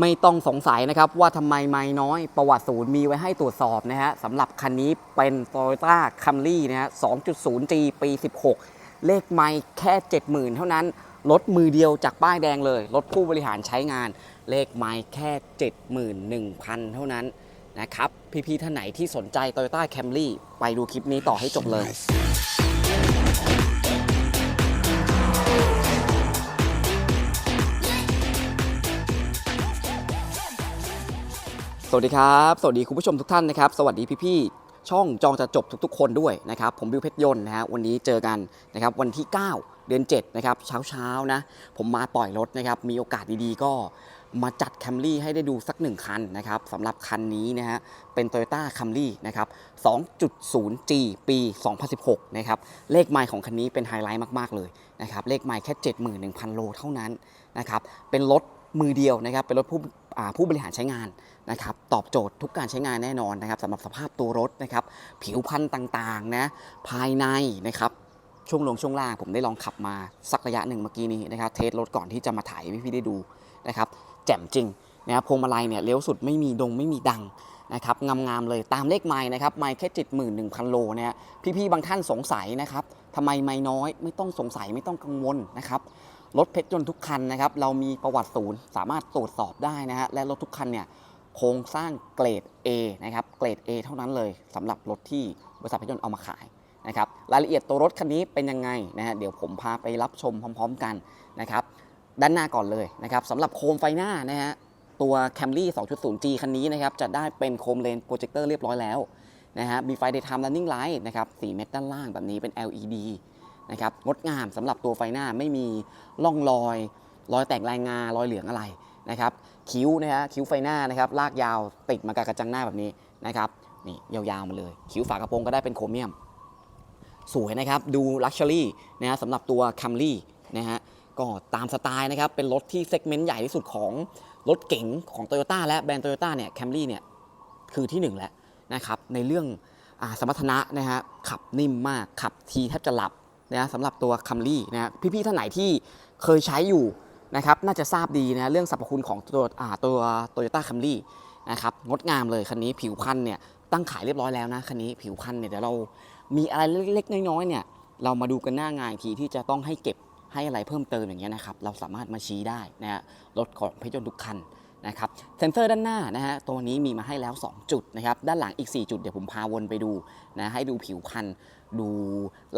ไม่ต้องสงสัยนะครับว่าทำไมไม่น้อยประวัติศูนย์มีไว้ให้ตรวจสอบนะฮะสำหรับคันนี้เป็น Toyota Camry นะฮะ 2.0G ปี 16 เลขไม่แค่ 70,000 เท่านั้นรถมือเดียวจากป้ายแดงเลยรถผู้บริหารใช้งาน เลขไม่แค่ 71,000 เท่านั้นนะครับ พี่ๆท่านไหนที่สนใจ Toyota Camry ไปดูคลิปนี้ต่อให้จบเลย สวัสดีครับ สวัสดีคุณผู้ชมทุกท่านนะครับ สวัสดีพี่ๆ ช่องจองจะจบทุกๆ คนด้วยนะครับ ผมบิวเพชรยนต์นะฮะ วันนี้เจอกันนะครับวันที่ 9 เดือน 7 นะครับ เช้าๆ นะ ผมมาปล่อยรถนะครับ มีโอกาสดีๆ ก็มาจัด Camry ให้ได้ดูสักหนึ่งคันนะครับสำหรับคันนี้นะฮะ เป็น Toyota Camry นะครับ 2.0G ปี 2016 นะครับ เลขไมล์ของคันนี้เป็นไฮไลท์มากๆ เลยนะครับ เลขไมล์แค่ 71,000 โลเท่านั้นนะครับ เป็นรถมือเดียวนะครับ เป็นรถผู้ผู้บริหารใช้งาน นะครับตอบโจทย์ทุกการใช้งานแน่นอนนะครับสำหรับสภาพตัวรถนะครับผิวพันธุ์ต่างๆนะภายในนะครับช่วงลงช่วงล่างผมได้ลองขับมาสักระยะหนึ่งเมื่อกี้นี้นะครับเทสรถก่อนที่จะมาถ่ายให้พี่ๆได้ดูนะครับแจ่มจริงนะครับพวงมาลัยเนี่ยเลี้ยวสุดไม่มีดงไม่มีดังนะครับงามๆเลยตามเลขไม้นะครับไม้แค่71,000โลเนี่ยพี่ๆบางท่านสงสัยนะครับทำไมไม่น้อยไม่ต้องสงสัยไม่ต้องกังวลนะครับรถเพชรยนต์ทุกคันนะครับเรามีประวัติศูนย์สามารถตรวจสอบได้นะฮะและรถทุกคันเนี่ย โครงสร้างเกรด A นะครับ เกรด A เท่านั้นเลยสำหรับรถที่บริษัทพยนต์เอามาขายนะครับ รายละเอียดตัวรถคันนี้เป็นยังไงนะฮะ เดี๋ยวผมพาไปรับชมพร้อม ๆ กันนะครับ ด้านหน้าก่อนเลยนะครับสำหรับโคมไฟหน้านะฮะ ตัว Camry 2.0G คันนี้นะครับ จะได้เป็นโคมเลนโปรเจคเตอร์เรียบร้อยแล้วนะฮะ มีไฟ daytime running light นะครับ 4 เม็ดด้านล่างแบบนี้เป็น LED นะครับ งดงามสำหรับตัวไฟหน้าไม่มีร่องรอย รอยแตกลายงา รอยเหลืองอะไร นะครับคิ้วนะฮะคิ้วไฟหน้านะครับลากยาวติดมากับกระจังหน้าแบบนี้นะครับนี่ยาวๆมาเลย คิ้วฝากระโปรงก็ได้เป็นโครเมียม สวยนะครับดูลักชัวรี่นะฮะสำหรับตัว Camry นะฮะก็ตามสไตล์นะครับเป็นรถที่เซกเมนต์ใหญ่ที่สุดของรถเก๋งของ Toyota และแบรนด์ Toyota เนี่ย Camry เนี่ยคือที่หนึ่งแล้วนะครับในเรื่องอสมรรถนะนะฮะขับนิ่มมากขับทีแทบจะหลับนะสำหรับตัว Camry นะฮะพี่ๆท่านไหนที่เคยใช้อยู่ นะครับน่าจะทราบดีนะเรื่องสรรพคุณของตัวตัว Toyota Camry นะครับงดงามเลยคันนี้ผิวพันธุ์เนี่ยตั้งขายเรียบร้อยแล้วนะคันนี้ผิวพันธุ์เนี่ยเดี๋ยวเรามีอะไรเล็กๆน้อยๆเนี่ยเรามาดูกันหน้างานทีที่จะต้องให้เก็บให้อะไรเพิ่มเติมอย่างเงี้ยนะครับเราสามารถมาชี้ได้นะฮะรถของเพชรยนต์ทุกคันนะครับเซนเซอร์ด้านหน้านะฮะตัวนี้มีมาให้แล้ว 2 จุดนะครับด้านหลังอีก 4 จุดเดี๋ยวผมพาวนไปดูนะให้ดูผิวพันธุ์ดู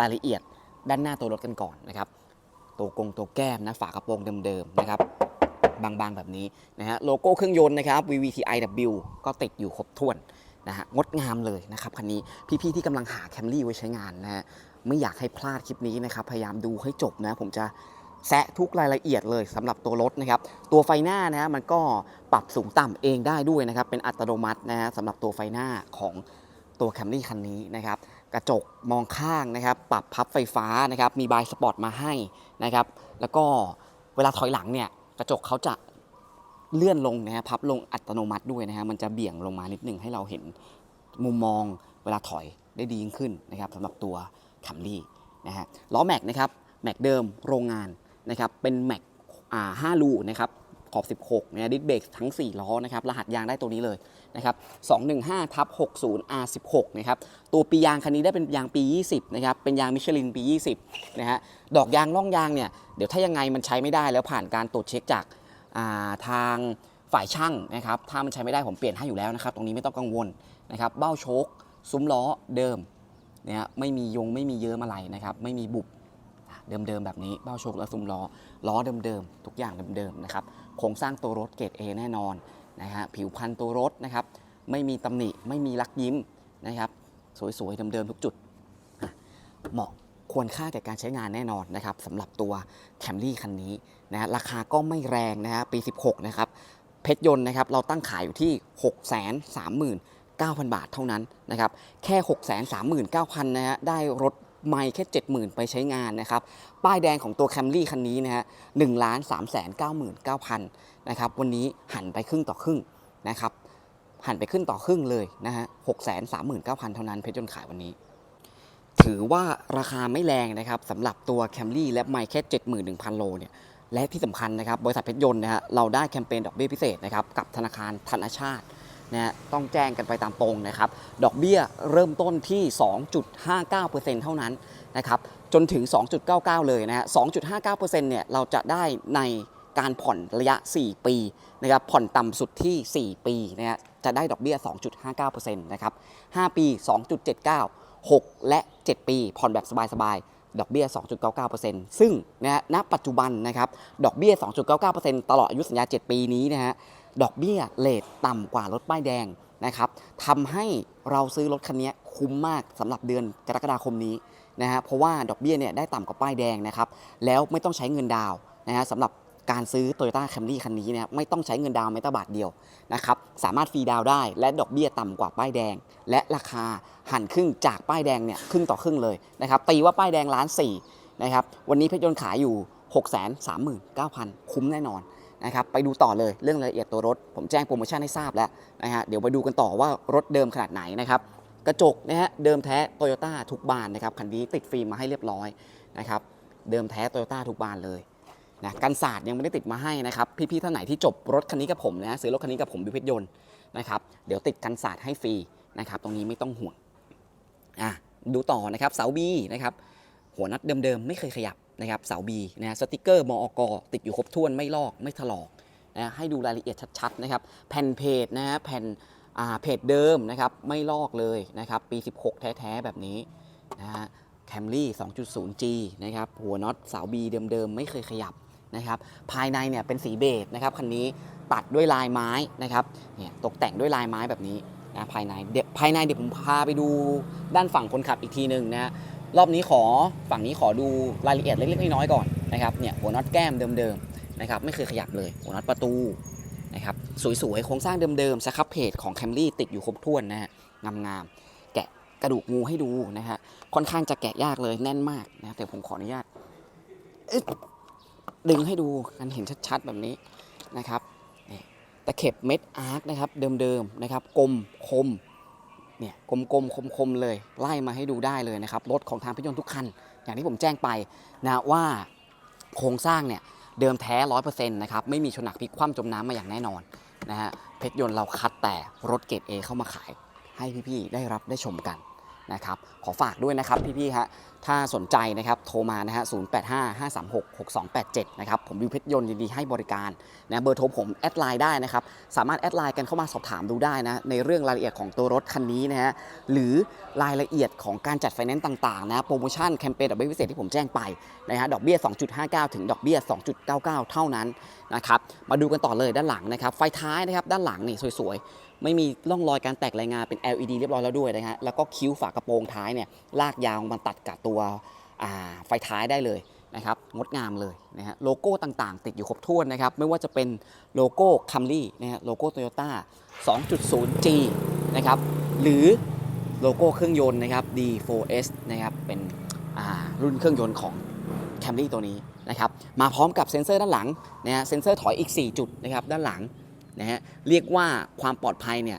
รายละเอียดด้านหน้าตัวรถกันก่อนนะครับ ตัวกงตัวแก้มนะฝากระโปรงเดิมๆนะครับบางๆแบบนี้นะฮะโลโก้เครื่องยนต์นะครับ VVTiW ก็ติดอยู่ครบถ้วนนะฮะงดงามเลยนะครับคันนี้พี่ๆที่กำลังหา Camry ไว้ใช้งานนะฮะไม่อยากให้พลาดคลิปนี้นะครับ พยายามดูให้จบนะผมจะแซะทุกรายละเอียดเลยสำหรับตัวรถนะครับ ตัวไฟหน้านะฮะมันก็ปรับสูงต่ำเองได้ด้วยนะครับ เป็นอัตโนมัตินะฮะสำหรับตัวไฟหน้าของตัว Camry คันนี้นะครับ กระจกมองข้างนะครับ ปรับพับไฟฟ้านะครับ มีบายสปอร์ตมาให้นะครับ แล้วก็เวลาถอยหลังเนี่ยกระจกเขาจะเลื่อนลงนะฮะพับลงอัตโนมัติด้วยนะฮะมันจะเบี่ยงลงมานิดนึงให้เราเห็นมุมมองเวลาถอยได้ดียิ่งขึ้นนะครับสำหรับตัวคัมรี่นะฮะล้อแม็กนะครับแม็กเดิมโรงงานนะครับเป็นแม็กอ่า5รูนะครับ ขอบ 16นะดิสเบรกทั้ง 4 ล้อนะครับ รหัสยางได้ตัวนี้เลยนะครับ 215ทับ60 R16 นะครับ ตัวปียางคันนี้ได้เป็นยางปี 20 นะครับ เป็นยางมิชลินปี 20 นะฮะ ดอกยางล่องยางเนี่ย เดี๋ยวถ้ายังไงมันใช้ไม่ได้แล้วผ่านการตรวจเช็คจากาทางฝ่ายช่างนะครับ ถ้ามันใช้ไม่ได้ผมเปลี่ยนให้อยู่แล้วนะครับ ตรงนี้ไม่ต้องกังวลนะครับ เบ้าโชคซุ้มล้อเดิมนะฮะไม่มียงไม่มีเยอะอะไรนะครับ ไม่มีบุบเดิมๆแบบนี้เบ้าโชคและซุ้มล้อล้อเดิมๆทุกอย่างเดิมๆนะครับ โครงสร้างตัวรถเกรด A แน่นอนนะฮะผิวพันธุ์ตัวรถนะครับไม่มีตำหนิไม่มีลักยิ้มนะครับสวยๆเดิมๆทุกจุด เหมาะควรค่าแก่การใช้งานแน่นอนนะครับสำหรับตัว Camry คันนี้นะฮะราคาก็ไม่แรงนะฮะปี 16 นะครับ เพชรยนต์นะครับเราตั้งขายอยู่ที่ 6 3 9 0 0 0 บาทเท่านั้นนะครับแค่ 6 3 9 0 0 0นะฮะได้รถ ไม่แค่ 70,000 ไปใช้งานนะครับ ป้ายแดงของตัว Camry คันนี้นะฮะ1ล้าน3 9 9 0 0 0นเก้าพันนะครับวันนี้หันไปครึ่งต่อครึ่งนะครับหันไปครึ่งต่อครึ่งเลยนะฮะ6 3 9 0 0 0เก้าพันเท่านั้นเพชรยนต์ขายวันนี้ ถือว่าราคาไม่แรงนะครับสำหรับตัว Camry และไม่แค่ 71,000 โลเนี่ยและที่สำคัญนะครับบริษัทเพชรยนต์นะฮะเราได้แคมเปญดอกเบี้ยพิเศษนะครับกับธนาคารธนชาติ นะต้องแจ้งกันไปตามตรงนะครับ ดอกเบี้ยเริ่มต้นที่ 2.59%เท่านั้นนะครับ จนถึง 2.99 เลยนะฮะ 2.59%เนี่ยเราจะได้ในการผ่อนระยะ 4 ปีนะครับผ่อนต่ำสุดที่ 4 ปีนะฮะจะได้ดอกเบี้ย 2.59%นะครับ 5 ปี 2.79 6 และ 7 ปี ผ่อนแบบสบายๆ ดอกเบี้ย 2.99%ซึ่งนะฮะณปัจจุบันนะครับ ดอกเบี้ย 2.99%ตลอดอายุสัญญา 7 ปีนี้นะฮะ ดอกเบี้ยเลทต่ำกว่ารถป้ายแดงนะครับทำให้เราซื้อรถคันนี้คุ้มมากสำหรับเดือนกรกฎาคมนี้นะฮะเพราะว่าดอกเบี้ยเนี่ยได้ต่ำกว่าป้ายแดงนะครับแล้วไม่ต้องใช้เงินดาวนะฮะสำหรับการซื้อ Toyota Camry คันนี้เนะครับไม่ต้องใช้เงินดาวน์แม้แต่บาทเดียวนะครับสามารถฟรีดาวได้และดอกเบี้ยต่ำกว่าป้ายแดง และราคาหันครึ่งจากป้ายแดงเนี่ยครึ่งต่อครึ่งเลยนะครับตีว่าป้ายแดงล้านสี่นะครับวันนี้เพชรยนต์ขายอยู่ 6 3 9 0 0 0 คุ้มแน่นอน นะครับไปดูต่อเลยเรื่องรายละเอียดตัวรถ ผมแจ้งโปรโมชั่นให้ทราบแล้วนะฮะเดี๋ยวไปดูกันต่อว่ารถเดิมขนาดไหนนะครับกระจกนะฮะเดิมแท้โตโยต้าทุกบานนะครับคันนี้ติดฟิล์มมาให้เรียบร้อยนะครับเดิมแท้โตโยต้าทุกบานเลยนะกันศาสตร์ยังไม่ได้ติดมาให้นะครับพี่ๆท่านไหนที่จบรถคันนี้กับผมนะซื้อรถคันนี้กับผมบิวเพชรยนต์นะครับเดี๋ยวติดกันศาสตร์ให้ฟรีนะครับตรงนี้ไม่ต้องห่วงอะดูต่อนะครับเสาบีนะครับหัวนัดเดิมๆไม่เคยขยับ นะครับเสาบีนะฮะสติกเกอร์มอกติดอยู่ครบถ้วนไม่ลอกไม่ถลอกนะให้ดูรายละเอียดชัดๆนะครับแผ่นเพจนะฮะแผ่นอ่าเพจเดิมนะครับไม่ลอกเลยนะครับปี 16 แท้ๆแบบนี้นะฮะแคมรี่ 2.0G นะครับหัวน็อตเสาบีเดิมๆ ไม่เคยขยับนะครับภายในเนี่ยเป็นสีเบจนะครับคันนี้ตัดด้วยลายไม้นะครับเนี่ยตกแต่งด้วยลายไม้แบบนี้นะภายในเดี๋ยวภายในเดี๋ยวผมพาไปดูด้านฝั่งคนขับอีกทีหนึ่งนะฮะ รอบนี้ขอฝั่งนี้ขอดูรายละเอียดเล็กๆน้อยๆก่อนนะครับเนี่ยหัวน็อตแก้มเดิมๆนะครับไม่เคยขยับเลยหัวน็อตประตูนะครับสวยๆโครงสร้างเดิมๆสครับเพจของ Camry ติดอยู่ครบถ้วนนะฮะงามๆแกะกระดูกงูให้ดูนะฮะค่อนข้างจะแกะยากเลยแน่นมากนะแต่ผมขออนุญาตดึงให้ดูกันเห็นชัดๆแบบนี้นะครับตะเข็บเม็ดอาร์คนะครับเดิมๆนะครับกลมคม เนี่ยกลมๆคมๆเลย ไล่มาให้ดูได้เลยนะครับ รถของทางพิยนต์ทุกคัน อย่างที่ผมแจ้งไปนะว่าโครงสร้างเนี่ยเดิมแท้100%นะครับ ไม่มีชนหนักพลิกคว่ำจมน้ำมาอย่างแน่นอนนะฮะเพชรยนต์เราคัดแต่รถเกรด A เข้ามาขายให้พี่ๆได้รับได้ชมกันนะครับ ขอฝากด้วยนะครับพี่ๆฮะถ้าสนใจนะครับโทรมานะฮะ 0855366287 นะครับ ผมวิวเพชรยนต์ยินดีให้บริการนะเบอร์โทรผมแอดไลน์ได้นะครับ สามารถแอดไลน์กันเข้ามาสอบถามดูได้นะ ในเรื่องรายละเอียดของตัวรถคันนี้นะฮะ หรือรายละเอียดของการจัดไฟแนนซ์ต่างๆนะโปรโมชั่นแคมเปญดอกเบี้ยพิเศษที่ผมแจ้งไปนะฮะดอกเบี้ย 2.59 ถึงดอกเบี้ย 2.99 เท่านั้นนะครับมาดูกันต่อเลยด้านหลังนะครับไฟท้ายนะครับด้านหลังนี่สวยๆไม่มีร่องรอยการแตกรายงานเป็น LED เรียบร้อยแล้วด้วยนะฮะ แล้วก็คิ้วฝากระโปรงท้ายเนี่ยลากยาวมาตัดกับตัวอ่าไฟท้ายได้เลยนะครับงดงามเลยนะฮะโลโก้ต่างๆ ติดอยู่ครบถ้วนนะครับไม่ว่าจะเป็นโลโก้คัมรี่นะฮะโลโก้โตโยต้า 2.0G นะครับหรือโลโก้เครื่องยนต์นะครับ D4S นะครับเป็นรุ่นเครื่องยนต์ของแคมรี่ตัวนี้นะครับมาพร้อมกับเซ็นเซอร์ด้านหลังนะฮะเซ็นเซอร์ถอยอีก 4 จุดนะครับด้านหลังนะฮะเรียกว่าความปลอดภัยเนี่ย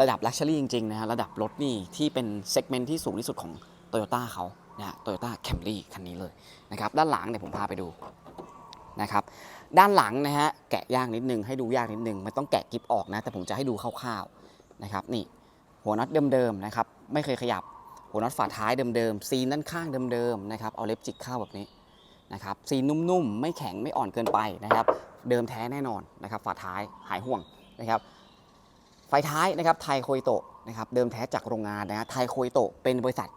ระดับลักชัวรี่จริงๆนะฮะระดับรถนี่ที่เป็นเซกเมนต์ที่สูงที่สุดของ โตโยต้าเขานะฮะโตโยต้าแคมรี่คันนี้เลยนะครับด้านหลังเนี่ยผมพาไปดูนะครับด้านหลังนะฮะแกะยากนิดนึงให้ดูยากนิดนึงมันต้องแกะกิฟออกนะแต่ผมจะให้ดูคร่าวๆนะครับนี่หัวน็อตเดิมๆนะครับไม่เคยขยับหัวน็อตฝาท้ายเดิมๆซีนด้านข้างเดิมๆนะครับเอาเล็บจิกเข้าแบบนี้นะครับซีนนุ่มๆ ไม่แข็งไม่อ่อนเกินไปนะครับเดิมแท้แน่นอนนะครับฝาท้ายหายห่วงนะครับไฟท้ายนะครับไทยโคยโตะนะครับเดิมแท้จากโรงงานนะฮะไทยโคยโตะเป็นบริษัท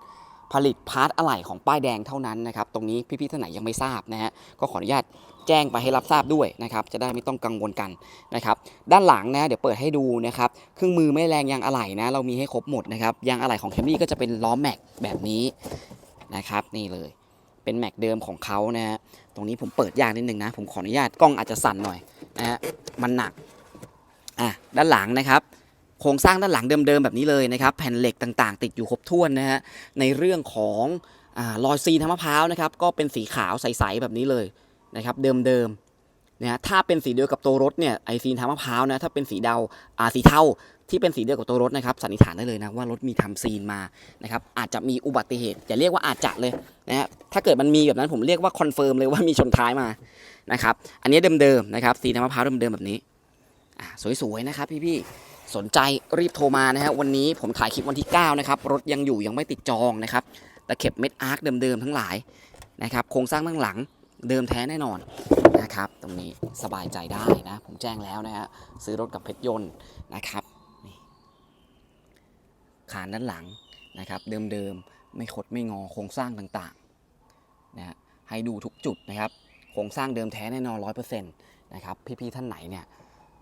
ผลิตพาร์ทอะไหล่ของป้ายแดงเท่านั้นนะครับ ตรงนี้พี่ๆท่านไหนยังไม่ทราบนะฮะ ก็ขออนุญาตแจ้งไปให้รับทราบด้วยนะครับ จะได้ไม่ต้องกังวลกันนะครับ ด้านหลังนะเดี๋ยวเปิดให้ดูนะครับ เครื่องมือไม่แรงยางอะไหล่นะ เรามีให้ครบหมดนะครับ ยางอะไหล่ของแคมรี่ก็จะเป็นล้อแม็กแบบนี้นะครับ นี่เลย เป็นแม็กเดิมของเขานะฮะ ตรงนี้ผมเปิดยากนิดนึงนะ ผมขออนุญาตกล้องอาจจะสั่นหน่อยนะฮะ มันหนัก อะ ด้านหลังนะครับ โครงสร้างด้านหลังเดิมๆแบบนี้เลยนะครับแผ่นเหล็กต่างๆ ติดอยู่ครบถ้วนนะฮะในเรื่องของอารอยซีนทามะพร้าวนะครับก็เป็นสีขาวใสๆแบบนี้เลยนะครับเดิมๆนะฮะถ้าเป็นสีเดียวกับตัวรถเนี่ยไอซีนทามะพร้าวนะถ้าเป็นสีเดาอ่าสีเทาที่เป็นสีเดียวกับตัวรถนะครับสันนิษฐานได้เลยนะว่ารถมีทำซีนมานะครับอาจจะมีอุบัติเหตุอย่าเรียกว่าอาจจะเลยนะฮะถ้าเกิดมันมีแบบนั้นผมเรียกว่าคอนเฟิร์มเลยว่ามีชนท้ายมานะครับอันนี้เดิมๆนะครับสีน้ำมะพร้าวเดิมๆแบบนี้ สวยๆนะครับพี่ๆสนใจรีบโทรมานะฮะวันนี้ผมถ่ายคลิปวันที่ 9 นะครับ รถยังอยู่ยังไม่ติดจองนะครับตะเข็บเม็ดอาร์คเดิมๆทั้งหลายนะครับโครงสร้างข้างหลังเดิมแท้แน่นอนนะครับ ตรงนี้สบายใจได้นะ ผมแจ้งแล้วนะฮะซื้อรถกับเพชรยนต์นะครับนี่คานด้านหลังนะครับ เดิมๆไม่คดไม่งอโครงสร้างต่างๆนะฮะให้ดูทุกจุดนะครับโครงสร้างเดิมแท้แน่นอนร้อยเปอร์เซ็นต์นะครับพี่ๆท่านไหนเนี่ย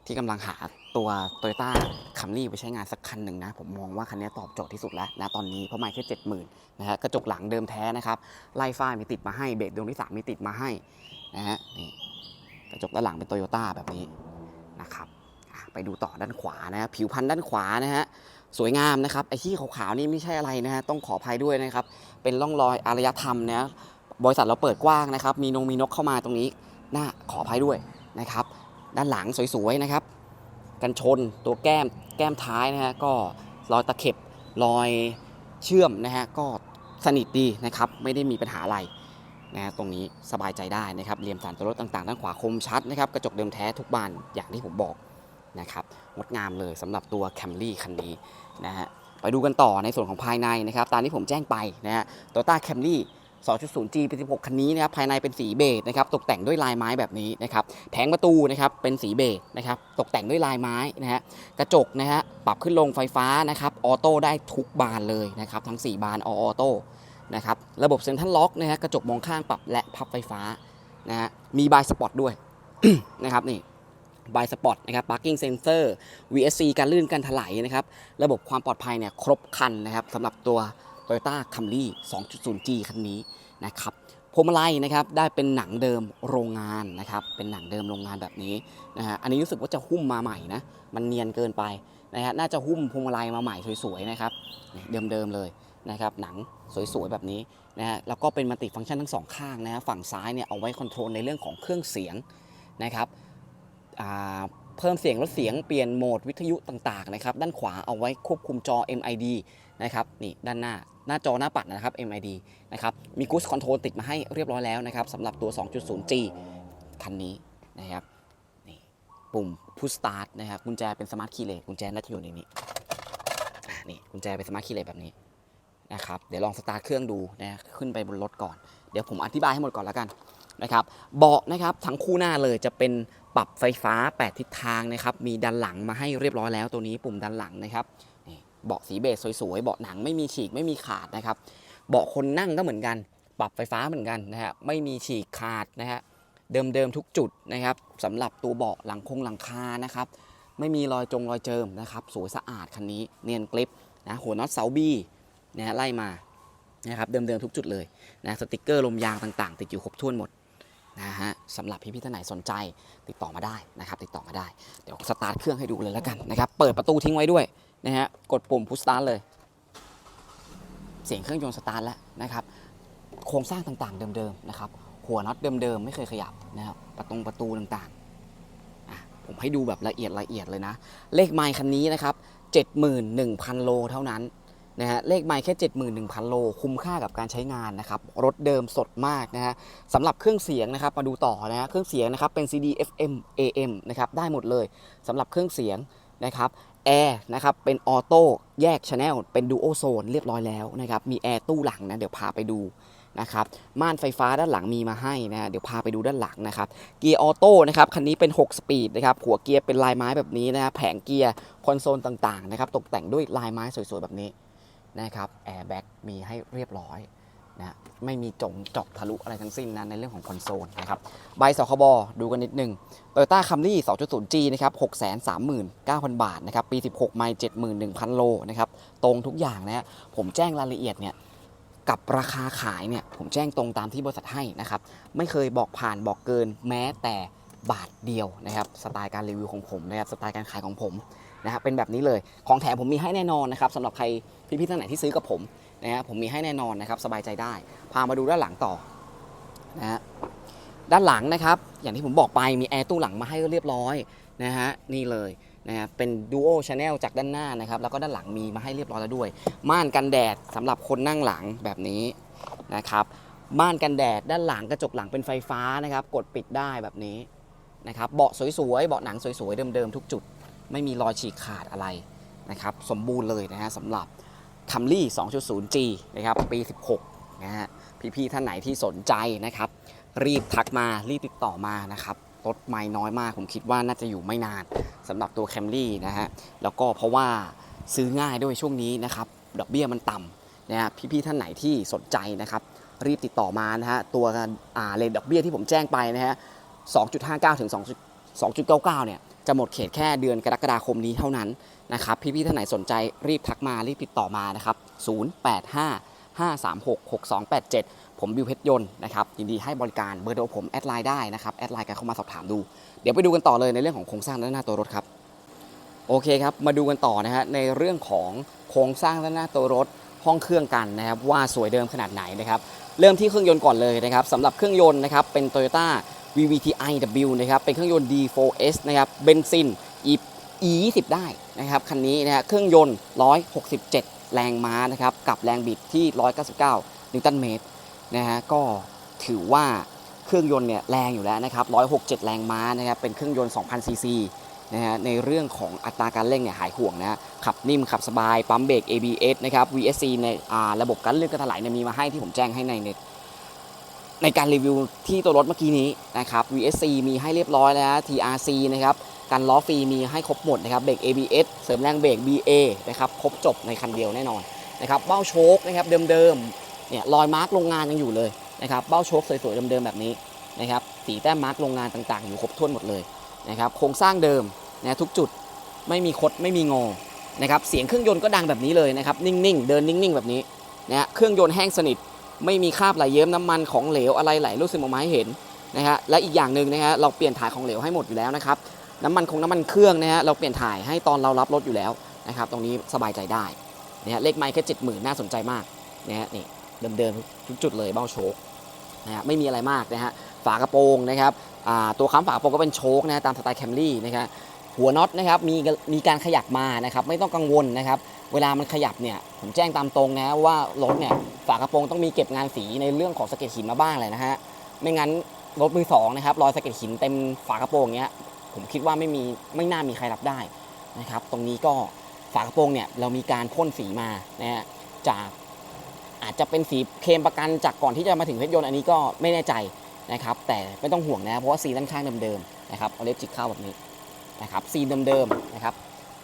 ที่กำลังหาตัว t o y ยต้าคัมรี่ไปใช้งานสักคันหนึ่งนะ ผมมองว่าคันนี้ตอบโจทย์ที่สุดแล้วนะตอนนี้เพราะไม่แค่เจ็ดหมื่นนะฮะกระจกหลังเดิมแท้นะครับไล่ฝ้ามีติดมาให้เบรกดวงที่สามมีติดมาให้นะฮะนี่กระจกด้านหลังเป็นโตโยต้าแบบนี้นะครับไปดูต่อด้านขวานะฮะผิวพันธุ์ด้านขวานะฮะสวยงามนะครับไอ้ที่ขาวๆนี่ไม่ใช่อะไรนะฮะต้องขออภัยด้วยนะครับเป็นร่องรอยอารยธรรมนะบริษัทเราเปิดกว้างนะครับมีนงมีนกเข้ามาตรงนี้น่าขออภัยด้วยนะครับ ด้านหลังสวยๆนะครับ กันชนตัวแก้มแก้มท้ายนะฮะก็รอยตะเข็บรอยเชื่อมนะฮะก็สนิทดีนะครับไม่ได้มีปัญหาอะไรนะฮะตรงนี้สบายใจได้นะครับเหลี่ยมสันตัวรถต่างๆด้านขวาคมชัดนะครับกระจกเดิมแท้ทุกบานอย่างที่ผมบอกนะครับงดงามเลยสำหรับตัว Camry คันนี้นะฮะไปดูกันต่อในส่วนของภายในนะครับตามที่ผมแจ้งไปนะฮะ Toyota Camry 2.0G ปี16 คันนี้นะครับภายในเป็นสีเบจนะครับตกแต่งด้วยลายไม้แบบนี้นะครับแผงประตูนะครับเป็นสีเบจนะครับตกแต่งด้วยลายไม้นะฮะกระจกนะฮะปรับขึ้นลงไฟฟ้านะครับออโต้ได้ทุกบานเลยนะครับทั้ง 4 บานออโต้นะครับระบบเซ็นทรัลล็อกนะฮะกระจกมองข้างปรับและพับไฟฟ้านะฮะมีบายสปอตด้วยนะครับนี่บายสปอตนะครับ parking sensor VSC การลื่นการถลายนะครับ ระบบความปลอดภัยเนี่ยครบคันนะครับสำหรับตัว Toyota Camry 2.0G คันนี้นะครับพวงมาลัยนะครับได้เป็นหนังเดิมโรงงานนะครับเป็นหนังเดิมโรงงานแบบนี้นะฮะอันนี้รู้สึกว่าจะหุ้มมาใหม่นะมันเนียนเกินไปนะฮะน่าจะหุ้มพวงมาลัยมาใหม่สวยๆนะครับเดิมๆเลยนะครับหนังสวยๆแบบนี้นะฮะแล้วก็เป็นมัลติฟังก์ชันทั้งสองข้างนะฮะฝั่งซ้ายเนี่ยเอาไว้คอนโทรลในเรื่องของเครื่องเสียงนะครับเพิ่มเสียงลดเสียงเปลี่ยนโหมดวิทยุต่างๆนะครับด้านขวาเอาไว้ควบคุมจอ MID นะครับนี่ด้านหน้าหน้าจอหน้าปัดนะครับ MID นะครับมี Cruise Control ติดมาให้เรียบร้อยแล้วนะครับสำหรับตัว 2.0G คันนี้นะครับนี่ปุ่ม Push Start นะครับกุญแจเป็นสมาร์ทคีย์เลสกุญแจน่าจะอยู่ในนี้นี่กุญแจเป็นสมาร์ทคีย์เลสแบบนี้นะครับเดี๋ยวลองสตาร์ทเครื่องดูนะขึ้นไปบนรถก่อน เดี๋ยวผมอธิบายให้หมดก่อนแล้วกันนะครับเบาะนะครับทั้งคู่หน้าเลยจะเป็นปรับไฟฟ้า 8 ทิศทางนะครับมีด้านหลังมาให้เรียบร้อยแล้วตัวนี้ปุ่มด้านหลังนะครับนี่ เบาะสีเบจสวยๆ เบาะหนังไม่มีฉีกไม่มีขาดนะครับ เบาะคนนั่งก็เหมือนกัน ปรับไฟฟ้าเหมือนกันนะฮะ ไม่มีฉีกขาดนะฮะ เดิมๆทุกจุดนะครับสำหรับตัวเบาะหลังคงหลังคานะครับ ไม่มีรอยจงรอยเจิมนะครับ สวยสะอาดคันนี้เนียนกริปนะหัวน็อตเสาบี้นะฮะไล่มานะครับเดิมๆทุกจุดเลยนะสติกเกอร์ลมยางต่างๆ ติดอยู่ครบถ้วนหมดนะฮะสำหรับพี่ๆท่านไหนสนใจติดต่อมาได้นะครับ ติดต่อมาได้ เดี๋ยวสตาร์ทเครื่องให้ดูเลยแล้วกันนะครับ เปิดประตูทิ้งไว้ด้วย นะฮะกดปุ่มพุชสตาร์ทเลย เสียงเครื่องยนต์สตาร์ทแล้วนะครับ โครงสร้างต่างๆเดิมๆนะครับ หัวน็อตเดิมๆ ไม่เคยขยับนะครับ ประตูประตูต่างๆ ผมให้ดูแบบละเอียดละเอียดเลยนะ เลขไมล์คันนี้นะครับ 71,000 โลเท่านั้นนะฮะเลขไมล์แค่ 71,000 โล คุ้มค่ากับการใช้งานนะครับ รถเดิมสดมากนะฮะสำหรับเครื่องเสียงนะครับ มาดูต่อนะฮะเครื่องเสียงนะครับเป็น CD FM AM นะครับ ได้หมดเลยสำหรับเครื่องเสียงนะครับ แอร์นะครับเป็นออโต้แยกช anel เป็นดูโอโซนเรียบร้อยแล้วนะครับมีแอร์ตู้หลังนะเดี๋ยวพาไปดูนะครับม่านไฟฟ้าด้านหลังมีมาให้นะเดี๋ยวพาไปดูด้านหลังนะครับเกียร์ออโต้นะครับคันนี้เป็น 6 สปีดนะครับหัวเกียร์เป็นลายไม้แบบนี้นะแผงเกียร์คอนโซลต่างๆนะครับตกแต่งด้วยลายไม้สวยๆแบบนี้นะครับแอร์แบ็กมีให้เรียบร้อย นะไม่มีจงจาะทะลุอะไรทั้งสิ้นนะในเรื่องของคอนโซลนะครับใบสคบดูกันนิดนึง Toyota Camry 2.0G นะครับ639,000 บาทนะครับปี 16 ไมล์71,000 โลนะครับตรงทุกอย่างนะฮะผมแจ้งรายละเอียดเนี่ยกับราคาขายเนี่ยผมแจ้งตรงตามที่บริษัทให้นะครับไม่เคยบอกผ่านบอกเกินแม้แต่บาทเดียวนะครับสไตล์การรีวิวของผมนะครับสไตล์การขายของผมนะครับเป็นแบบนี้เลยของแถมผมมีให้แน่นอนนะครับสำหรับใครพี่ๆท่านไหนที่ซื้อกับผม นะฮะผมมีให้แน่นอนนะครับสบายใจได้ พามาดูด้านหลังต่อนะฮะด้านหลังนะครับ อย่างที่ผมบอกไปมีแอร์ตู้หลังมาให้เรียบร้อยนะฮะนี่เลยนะฮะเป็น Duo Channel จากด้านหน้านะครับ แล้วก็ด้านหลังมีมาให้เรียบร้อยแล้วด้วย ม่านกันแดดสำหรับคนนั่งหลังแบบนี้นะครับม่านกันแดดด้านหลังกระจกหลังเป็นไฟฟ้านะครับ กดปิดได้แบบนี้นะครับเบาะสวยๆเบาะหนังสวยๆเดิมๆทุกจุด ไม่มีรอยฉีกขาดอะไรนะครับ สมบูรณ์เลยนะฮะสำหรับ คัมรี่ 2.0G นะครับ ปี 16 นะฮะ พี่ๆท่านไหนที่สนใจนะครับ รีบทักมา รีบติดต่อมานะครับ รถไม่น้อยมาก ผมคิดว่าน่าจะอยู่ไม่นานสำหรับตัว Camry นะฮะ แล้วก็เพราะว่าซื้อง่ายด้วยช่วงนี้นะครับ ดอกเบี้ยมันต่ำนะฮะ พี่ๆท่านไหนที่สนใจนะครับ รีบติดต่อมานะฮะ ตัวอ่าเลทดอกเบี้ยที่ผมแจ้งไปนะฮะ 2.59 ถึง 2.99 เนี่ย จะหมดเขตแค่เดือนกรกฎาคมนี้เท่านั้น นะครับพี่ๆท่านไหนสนใจรีบทักมารีบติดต่อมานะครับ 085 536 6287 ผมบิวเพชรยนต์นะครับยินดีให้บริการเบอร์โทรผมแอดไลน์ได้นะครับแอดไลน์กันเข้ามาสอบถามดู เดี๋ยวไปดูกันต่อเลยในเรื่องของโครงสร้างด้านหน้าตัวรถครับโอเคครับมาดูกันต่อนะฮะในเรื่องของโครงสร้างด้านหน้าตัวรถห้องเครื่องกันนะครับว่าสวยเดิมขนาดไหนนะครับเริ่มที่เครื่องยนต์ก่อนเลยนะครับสำหรับเครื่องยนต์นะครับเป็น Toyota VVT-iW นะครับเป็นเครื่องยนต์ D4S นะครับเบนซิน E E20 ได้นะครับคันนี้นะฮะเครื่องยนต์ 167 แรงม้านะครับกับแรงบิดที่ 199 นิวตันเมตรนะฮะก็ถือว่าเครื่องยนต์เนี่ยแรงอยู่แล้วนะครับ 167 แรงม้านะครับเป็นเครื่องยนต์ 2,000 ซีซีนะฮะในเรื่องของอัตราการเร่งเนี่ยหายห่วงนะฮะขับนิ่มขับสบาย ปั๊มเบรก ABS นะครับ VSC ในอ่าระบบการเลื่อนกระถลายเนี่ยมีมาให้ที่ผมแจ้งให้ในเน็ตในการรีวิวที่ตัวรถเมื่อกี้นี้นะครับ VSC มีให้เรียบร้อยแล้ว TRC นะครับ การล้อฟรีมีให้ครบหมดนะครับเบรก ABS เสริมแรงเบรก BA นะครับครบจบในคันเดียวแน่นอนนะครับเบ้าโชคนะครับเดิมๆเนี่ยรอยมาร์กโรงงานยังอยู่เลยนะครับเบ้าโชคสวยๆเดิมๆแบบนี้นะครับสีแต้มมาร์กโรงงานต่างๆ อยู่ครบถ้วนหมดเลยนะครับโครงสร้างเดิมนะทุกจุดไม่มีคดไม่มีงอนะครับเสียงเครื่องยนต์ก็ดังแบบนี้เลยนะครับนิ่งๆ เดินนิ่งๆ แบบนี้นะเครื่องยนต์แห้งสนิท ไม่มีคราบไหลเยิ้มน้ำมันของเหลวอะไรไหลรู้สึกออกมาให้เห็นนะฮะและอีกอย่างหนึ่งนะฮะเราเปลี่ยนถ่ายของเหลวให้หมดอยู่แล้วนะครับ น้ำมันคงน้ำมันเครื่องนะฮะเราเปลี่ยนถ่ายให้ตอนเรารับรถอยู่แล้วนะครับตรงนี้สบายใจได้นะฮะเลขไมค์แค่เจ็ดหมื่นน่าสนใจมากนะฮะนี่เดิมๆทุกจุดเลยเบ้าโชคนะฮะไม่มีอะไรมากนะฮะฝากระโปรงนะครับอ่าตัวค้ำฝากระโปรงก็เป็นโชคนะฮะตามสไตล์แคมรี่นะครับหัวน็อตนะครับมีมีการขยับมานะครับไม่ต้องกังวลนะครับเวลามันขยับเนี่ยผมแจ้งตามตรงนะว่ารถเนี่ยฝากระโปรงต้องมีเก็บงานสีในเรื่องของสะเก็ดหินมาบ้างเลยนะฮะไม่งั้นรถมือสองนะครับรอยสะเก็ดหินเต็มฝากระโปรงเนี้ย ผมคิดว่าไม่มีไม่น่ามีใครรับได้นะครับ ตรงนี้ก็ฝากระโปรงเนี่ยเรามีการพ่นสีมานะฮะจากอาจจะเป็นสีเคลมประกันจากก่อนที่จะมาถึงเพชรยนต์อันนี้ก็ไม่แน่ใจนะครับ แต่ไม่ต้องห่วงนะเพราะว่าสีด้านข้างเดิมๆนะครับเอาเล็บจิกเข้าแบบนี้นะครับสีเดิมๆนะครับ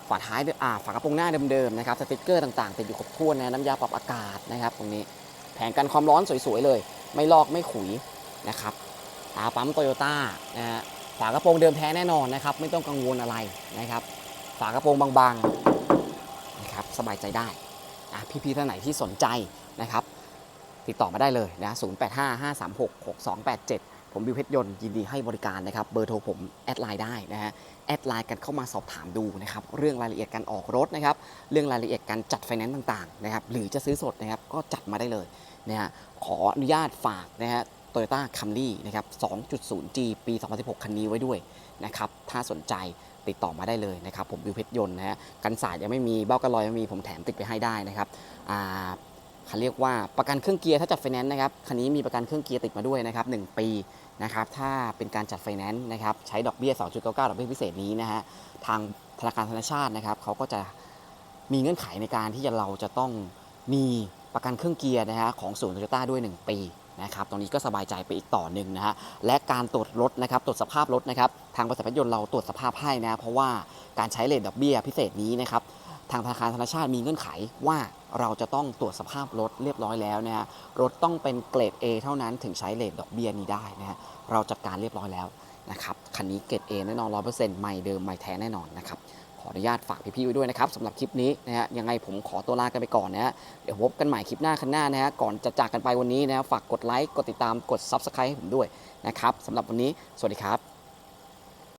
ฝาท้ายอ่าฝากระโปรงหน้าเดิมๆนะครับสติกเกอร์ต่างๆติดอยู่ครบถ้วนนะน้ำยาปรับอากาศนะครับ ตรงนี้แผงกันความร้อนสวยๆเลย ไม่ลอกไม่ขุยนะครับตาปั๊มโตโยต้านะฮะ ฝากระโปรงเดิมแท้แน่นอนนะครับ ไม่ต้องกังวลอะไรนะครับ ฝากระโปรงบางๆนะครับสบายใจได้อะพี่ๆท่านไหนที่สนใจนะครับ ติดต่อมาได้เลยนะ 0855366287 ผมบิวเพชรยนต์ยินดีให้บริการนะครับ เบอร์โทรผมแอดไลน์ได้นะฮะแอดไลน์กันเข้ามาสอบถามดูนะครับ เรื่องรายละเอียดการออกรถนะครับ เรื่องรายละเอียดการจัดไฟแนนซ์ต่างๆนะครับ หรือจะซื้อสดนะครับก็จัดมาได้เลยนะฮะขออนุญาตฝากนะฮะ โตโยต้าคัมรี่นะครับ 2.0G ปี 2016 คันนี้ไว้ด้วยนะครับ ถ้าสนใจติดต่อมาได้เลยนะครับ ผมบิวเพชรยนต์นะฮะ กันสาดยังไม่มี เบ้ากระลอยยังไม่มี ผมแถมติดไปให้ได้นะครับอ่าเขาเรียกว่าประกันเครื่องเกียร์ถ้าจัดไฟแนนซ์นะครับ คันนี้มีประกันเครื่องเกียร์ติดมาด้วยนะครับ 1 ปีนะครับ ถ้าเป็นการจัดไฟแนนซ์นะครับ ใช้ดอกเบี้ย 2.99 ดอกเบี้ยพิเศษนี้นะฮะ ทางธนาคารธนชาตินะครับเขาก็จะมีเงื่อนไขในการที่จะเราจะต้องมีประกันเครื่องเกียร์นะฮะของศูนย์โตโยต้าด้วย 1 ปี นะครับตรงนี้ก็สบายใจไปอีกต่อหนึ่งนะฮะและการตรวจรถนะครับตรวจสภาพรถนะครับทางบริษัทรถยนต์เราตรวจสภาพให้นะเพราะว่าการใช้เลทดอกเบี้ยพิเศษนี้นะครับทางธนาคารธนชาติมีเงื่อนไขว่าเราจะต้องตรวจสภาพรถเรียบร้อยแล้วนะฮะรถต้องเป็นเกรด A เท่านั้นถึงใช้เลทดอกเบี้ยนี้ได้นะฮะเราจัดการเรียบร้อยแล้วนะครับคันนี้เกรด A แน่นอนร้อยเปอร์เซ็นต์ไม่เดิมไม่แท้แน่นอนนะครับ ออนุญาตฝากพี่ๆไว้ด้วยนะครับสำหรับคลิปนี้นะฮะยังไงผมขอตัวลากันไปก่อนนะฮะเดี๋ยวพบกันใหม่คลิปหน้าคันหน้านะฮะก่อนจะจากกันไปวันนี้นะฮะฝากกดไลค์กดติดตามกด Subscribe ให้ผมด้วยนะครับสำหรับวันนี้สวัสดีครับ